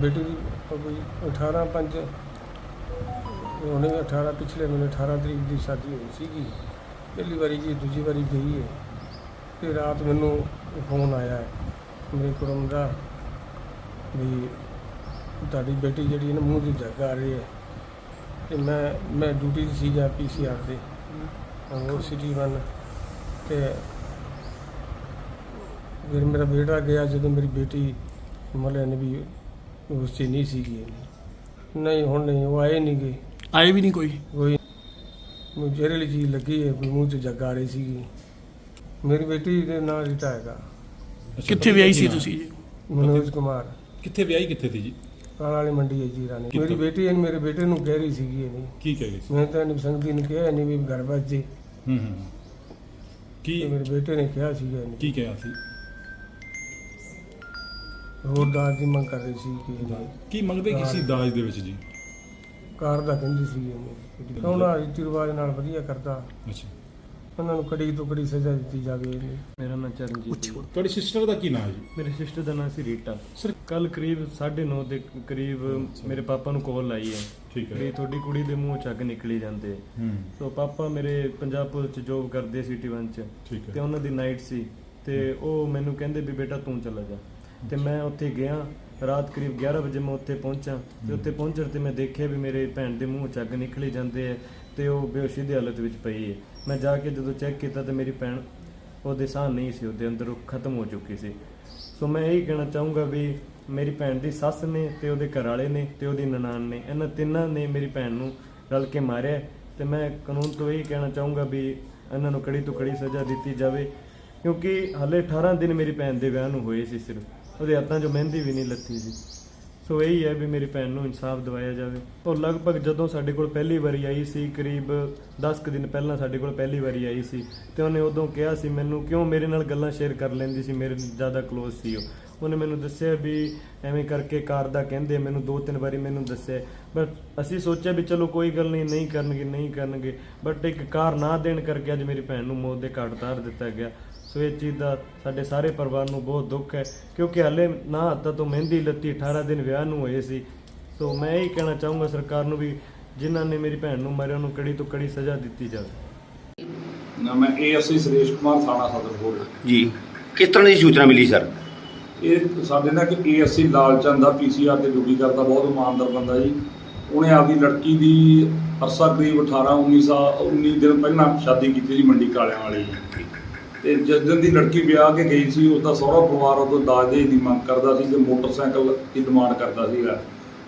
ਬੇਟੀ ਦੀ ਕੋਈ 18 ਪੰਜ। ਉਹਨੇ 18 ਪਿਛਲੇ ਮਹੀਨੇ 18 ਤਰੀਕ ਦੀ ਸ਼ਾਦੀ ਹੋਈ ਸੀਗੀ। ਪਹਿਲੀ ਵਾਰੀ ਜੀ ਦੂਜੀ ਵਾਰੀ ਗਈ ਹੈ। ਤੇ ਰਾਤ ਮੈਨੂੰ ਫੋਨ ਆਇਆ ਹੈ ਮੇਰੇ ਕੁੜਮ ਦਾ ਵੀ ਤੁਹਾਡੀ ਬੇਟੀ ਜਿਹੜੀ ਨਾ ਮੂੰਹ ਦੀ ਜੱਗ ਆ ਰਹੀ ਹੈ। ਤੇ ਮੈਂ ਮੈਂ ਡਿਊਟੀ 'ਤੇ ਸੀਗਾ ਪੀਸੀਆਰ ਦੇ ਉਹ ਸਿਟੀ ਵਨ ਤੇ ਫਿਰ ਮੇਰਾ ਬੇਟਾ ਗਿਆ ਜਦੋਂ ਮੇਰੀ ਬੇਟੀ ਮਲੇ ਨੇ ਵੀ ਉਸ 'ਚ ਨਹੀਂ ਸੀਗੀ ਇੰਨੀ। ਨਹੀਂ ਹੁਣ ਨਹੀਂ ਉਹ ਆਏ ਨਹੀਂ ਗਏ। ਆਏ ਵੀ ਨਹੀਂ ਕੋਈ? ਕੋਈ ਮੈਨੂੰ ਜ਼ਹਿਰੀਲੀ ਚੀਜ਼ ਲੱਗੀ ਹੈ ਕੋਈ ਮੂੰਹ 'ਚ ਜੱਗ ਆ ਰਹੀ ਸੀਗੀ। ਮੇਰੀ ਬੇਟੀ ਦੇ ਨਾਲ ਰਿਟਾ ਹੈਗਾ। ਕਿੱਥੇ ਵਿਆਹੀ ਸੀ ਤੁਸੀਂ? ਜੀ ਮਨੋਜ ਕੁਮਾਰ। ਕਿੱਥੇ ਵਿਆਹੀ ਕਿੱਥੇ ਸੀ ਜੀ? ਕਾਲ ਵਾਲੀ ਮੰਡੀ ਹੈ ਜੀ ਰਾਣੀ? ਮੇਰੀ ਬੇਟੀ ਹੈ ਮੇਰੇ ਬੇਟੇ ਨੂੰ ਕਹਿ ਰਹੀ ਸੀਗੀ ਕੀ ਕਹਿ ਗਏ ਸੀ? ਮੈਂ ਤਾਂ ਨਹੀਂ ਸੰਗਤੀ ਨੇ ਕਿਹਾ ਨਹੀਂ ਵੀ ਘਰ ਜੇ। ਹੂੰ ਹੂੰ ਕੀ ਮੇਰੇ ਬੇਟੇ ਨੇ ਕਿਹਾ ਸੀਗਾ ਇਹਨੂੰ। ਕੀ ਕਿਹਾ ਸੀ? ਹੋਰ ਦਾਜ ਦੀ ਮੰਗ ਕਰ ਰਹੀ ਸੀ ਕਿ ਇਹਨੇ ਕੀ ਮੰਗਦੇ ਕੀ ਸੀ ਦਾਜ ਦੇ ਵਿੱਚ ਜੀ? ਕਾਰ ਦਾ ਕਹਿੰਦੀ ਸੀ ਇਹਨੇ ਉਹਨਾਂ ਰੀਤੀ ਰਿਵਾਜ ਨਾਲ ਵਧੀਆ ਕਰਦਾ। ਅੱਛਾ। ਉਹਨਾਂ ਨੂੰ ਕੜੀ ਤੋਂ ਕੜੀ ਸਜ਼ਾ ਦਿੱਤੀ ਜਾਵੇ ਇਹਨੂੰ। ਮੇਰਾ ਨਾਮ ਚਰਨਜੀਤ ਜੀ ਤੁਹਾਡੀ ਸਿਸਟਰ ਦਾ ਕੀ ਨਾਮ ਹੈ ਜੀ? ਮੇਰੇ ਸਿਸਟਰ ਦਾ ਨਾਮ ਸੀ ਰੀਟਾ। ਸਰ ਕੱਲ ਕਰੀਬ 9:30 ਦੇ ਕਰੀਬ ਮੇਰੇ ਪਾਪਾ ਨੂੰ ਕਾਲ ਆਈ ਹੈ। ਠੀਕ ਵੀ ਹੈ ਤੁਹਾਡੀ ਕੁੜੀ ਦੇ ਮੂੰਹ ਚੱਕ ਨਿਕਲੀ ਜਾਂਦੇ। ਹੂੰ। ਸੋ ਪਾਪਾ ਮੇਰੇ ਪੰਜਾਬ ਪੁਲਿਸ ਚ ਜੋਬ ਕਰਦੇ ਸਿਟੀ ਵਨ ਚ। ਠੀਕ ਤੇ ਹੈ ਉਹਨਾਂ ਦੀ ਨਾਈਟ ਸੀ। ਤੇ ਉਹ ਮੈਨੂੰ ਕਹਿੰਦੇ ਵੀ ਬੇਟਾ ਤੂੰ ਚਲਾ ਜਾ। ਤੇ ਮੈਂ ਉੱਥੇ ਗਿਆ, ਰਾਤ ਕਰੀਬ 11 ਵਜੇ ਮੈਂ ਉੱਥੇ ਪਹੁੰਚਾ। ਤੇ ਉੱਥੇ ਪਹੁੰਚਣ ਤੇ ਮੈਂ ਦੇਖਿਆ ਵੀ ਮੇਰੇ ਭੈਣ ਦੇ ਮੂੰਹ ਚੱਗ ਨਿਕਲੀ ਜਾਂਦੇ ਹੈ ਤੇ ਉਹ ਬੇਹੋਸ਼ੀ ਦੀ ਹਾਲਤ ਵਿੱਚ ਪਈ ਹੈ ਮੈਂ ਜਾ ਕੇ ਜਦੋਂ ਚੈੱਕ ਕੀਤਾ ਤੇ ਮੇਰੀ ਭੈਣ ਉਹਦੇ ਸਾਹ ਨਹੀਂ ਸੀ, ਉਹਦੇ ਅੰਦਰ ਉਹ ਖਤਮ ਹੋ ਚੁੱਕੀ ਸੀ। ਸੋ ਮੈਂ ਇਹੀ ਕਹਿਣਾ ਚਾਹੂੰਗਾ ਵੀ ਮੇਰੀ ਭੈਣ ਦੀ ਸੱਸ ਨੇ ਤੇ ਉਹਦੇ ਘਰ ਵਾਲੇ ਨੇ ਤੇ ਉਹਦੀ ਨਨਾਣ ਨੇ, ਇਹਨਾਂ ਤਿੰਨਾਂ ਨੇ ਮੇਰੀ ਭੈਣ ਨੂੰ ਰਲ ਕੇ ਮਾਰਿਆ। ਹੈ ਤੇ ਮੈਂ ਕਾਨੂੰਨ ਤੋਂ ਇਹੀ ਕਹਿਣਾ ਚਾਹੂੰਗਾ ਵੀ ਇਹਨਾਂ ਨੂੰ ਕੜੀ ਤੋਂ ਕੜੀ ਸਜ਼ਾ ਦਿੱਤੀ ਜਾਵੇ, ਕਿਉਂਕਿ ਹਲੇ 18 ਦਿਨ ਮੇਰੀ ਭੈਣ ਦੇ ਵਿਆਹ ਨੂੰ ਹੋਏ ਸੀ ਸਿਰਫ। ਉਹਦੇ ਹੱਥਾਂ 'ਚੋਂ ਮਹਿੰਦੀ ਵੀ ਨਹੀਂ ਲੱਤੀ ਸੀ ਸੋ ਇਹੀ ਹੈ ਵੀ ਮੇਰੀ ਭੈਣ ਨੂੰ ਇਨਸਾਫ ਦਿਵਾਇਆ ਜਾਵੇ। ਉਹ ਲਗਭਗ ਜਦੋਂ ਸਾਡੇ ਕੋਲ ਪਹਿਲੀ ਵਾਰੀ ਆਈ ਸੀ, ਕਰੀਬ 10 ਕੁ ਦਿਨ ਪਹਿਲਾਂ ਸਾਡੇ ਕੋਲ ਪਹਿਲੀ ਵਾਰੀ ਆਈ ਸੀ, ਤੇ ਉਹਨੇ ਉਦੋਂ ਕਿਹਾ ਸੀ ਮੈਨੂੰ, ਕਿਉਂ ਮੇਰੇ ਨਾਲ ਗੱਲਾਂ ਸ਼ੇਅਰ ਕਰ ਲੈਂਦੀ ਸੀ? ਮੇਰੇ ਜ਼ਿਆਦਾ ক্লোਜ਼ ਸੀ ਉਹ। ਉਹਨੇ ਮੈਨੂੰ ਦੱਸਿਆ ਵੀ ਐਵੇਂ ਕਰਕੇ ਕਾਰ ਦਾ ਕਹਿੰਦੇ, ਮੈਨੂੰ ਦੋ ਤਿੰਨ ਵਾਰੀ ਮੈਨੂੰ ਦੱਸਿਆ। ਬਟ ਅਸੀਂ ਸੋਚਿਆ ਵੀ ਚਲੋ ਕੋਈ ਗੱਲ ਨਹੀਂ ਨਹੀਂ ਕਰਨਗੇ ਨਹੀਂ ਕਰਨਗੇ। ਬਟ ਇੱਕ ਕਾਰ ਨਾ ਦੇਣ ਕਰਕੇ ਅੱਜ ਮੇਰੀ ਭੈਣ ਨੂੰ ਮੌਤ ਦੇ ਘਾਟ ਉਤਾਰ ਦਿੱਤਾ ਗਿਆ। ਸੋ ਇਹ ਚੀਜ਼ ਦਾ ਸਾਡੇ ਸਾਰੇ ਪਰਿਵਾਰ ਨੂੰ ਬਹੁਤ ਦੁੱਖ ਹੈ ਕਿਉਂਕਿ ਹਲੇ ਨਾ ਹੱਥਾਂ ਤੋਂ ਮਹਿੰਦੀ ਲੱਤੀ 18 ਦਿਨ ਵਿਆਹ ਨੂੰ ਹੋਏ ਸੀ। ਸੋ ਮੈਂ ਇਹ ਕਹਿਣਾ ਚਾਹੂੰਗਾ ਸਰਕਾਰ ਨੂੰ ਵੀ ਜਿਨ੍ਹਾਂ ਨੇ ਮੇਰੀ ਭੈਣ ਨੂੰ ਮਾਰਿਆ ਉਹਨੂੰ ਕੜੀ ਤੋਂ ਕੜੀ ਸਜ਼ਾ ਦਿੱਤੀ ਜਾਵੇ। ਨਾ ਮੈਂ ਏਐਸਆਈ ਸੁਰੇਸ਼ ਕੁਮਾਰ ਥਾਣਾ ਸਦਰ ਬੋਲ ਜੀ। ਕਿਸ ਤਰ੍ਹਾਂ ਦੀ ਸੂਚਨਾ ਮਿਲੀ ਸਰ? ਇਹ ਸਾਡੇ ਨਾਲ ਇੱਕ ਏਐਸਆਈ ਲਾਲਚੰਦ ਦਾ ਪੀਸੀਆਰ ਤੇ ਡਿਊਟੀ ਕਰਦਾ ਬਹੁਤ ਇਮਾਨਦਾਰ ਬੰਦਾ ਜੀ। ਉਹਨੇ ਆਪਦੀ ਲੜਕੀ ਦੀ ਅਰਸਾ ਕਰੀਬ 18 19 ਸਾਲ 19 ਦਿਨ ਪਹਿਲਾਂ ਸ਼ਾਦੀ ਕੀਤੀ ਸੀ ਮੰਡੀ ਕਾਲਿਆਂ ਵਾਲੀ। ਤੇ ਜਿਸ ਦਿਨ ਦੀ ਲੜਕੀ ਵਿਆਹ ਕੇ ਗਈ ਸੀ, ਉਸ ਦਾ ਸਹੁਰਾ ਪਰਿਵਾਰ ਉਦੋਂ ਦਾਜ ਦੇ ਦੀ ਮੰਗ ਕਰਦਾ ਸੀ ਤੇ ਮੋਟਰਸਾਈਕਲ ਦੀ ਡਿਮਾਂਡ ਕਰਦਾ ਸੀਗਾ।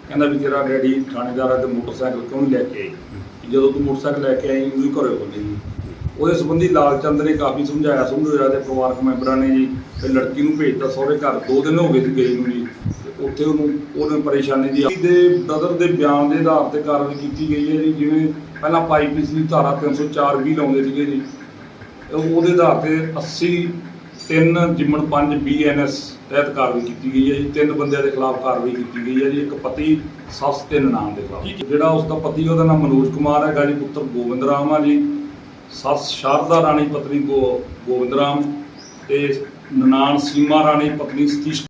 ਕਹਿੰਦਾ ਵੀ ਤੇਰਾ ਡੈਡੀ ਥਾਣੇਦਾਰ ਹੈ ਤੇ ਮੋਟਰਸਾਈਕਲ ਕਿਉਂ ਨਹੀਂ ਲੈ ਕੇ ਆਈ? ਜਦੋਂ ਤੂੰ ਮੋਟਰਸਾਈਕਲ ਲੈ ਕੇ ਆਈ, ਉਹਦੇ ਘਰੇ ਹੋਣੀ ਜੀ ਉਹਦੇ ਸੰਬੰਧੀ ਲਾਲਚੰਦ ਨੇ ਕਾਫੀ ਸਮਝਾਇਆ ਸਮਝਾਇਆ ਤੇ ਪਰਿਵਾਰਕ ਮੈਂਬਰਾਂ ਨੇ ਜੀ ਤੇ ਲੜਕੀ ਨੂੰ ਭੇਜਤਾ, ਸਹੁਰੇ ਘਰ ਦੋ ਦਿਨ ਹੋ ਗਏ ਸੀ ਗਈ ਨੂੰ ਜੀ। ਉੱਥੇ ਉਹਨੂੰ ਉਹਨੂੰ ਪਰੇਸ਼ਾਨੀ ਦੀ ਦੇ ਬ੍ਰਦਰ ਦੇ ਬਿਆਨ ਦੇ ਆਧਾਰ ਤੇ ਕਾਰਵਾਈ ਕੀਤੀ ਗਈ ਹੈ ਜੀ, ਜਿਵੇਂ ਪਹਿਲਾਂ ਪਾਈਪੀਸੀ ਦੀ ਧਾਰਾ 304 ਵੀ ਲਾਉਂਦੇ ਸੀਗੇ ਜੀ। ਉਹਦੇ ਆਧਾਰ ਤੇ 80 3 ਜਿਮਨ 5 ਬੀਐਨਐਸ ਤਹਿਤ ਕਾਰਵਾਈ ਕੀਤੀ ਗਈ ਹੈ ਜੀ। ਤਿੰਨ ਬੰਦਿਆਂ ਦੇ ਖਿਲਾਫ ਕਾਰਵਾਈ ਕੀਤੀ ਗਈ ਹੈ ਜੀ। ਇੱਕ ਪਤੀ ਸੱਸ ਤੇ ਨਨਾਣ ਦੇ ਖਿਲਾਫ। ਜਿਹੜਾ ਉਸ ਦਾ ਪਤੀ ਉਹਦਾ ਨਾਮ ਮਨੋਜ ਕੁਮਾਰ ਹੈਗਾ ਜੀ ਪੁੱਤਰ ਗੋਬਿੰਦ ਰਾਮ ਆ ਜੀ। ਸੱਸ ਸ਼ਾਰਦਾ ਰਾਣੀ ਪਤਨੀ ਗੋਬਿੰਦ ਰਾਮ ਤੇ ਨਨਾਣ ਸੀਮਾ ਰਾਣੀ ਪਤਨੀ ਸਤੀਸ਼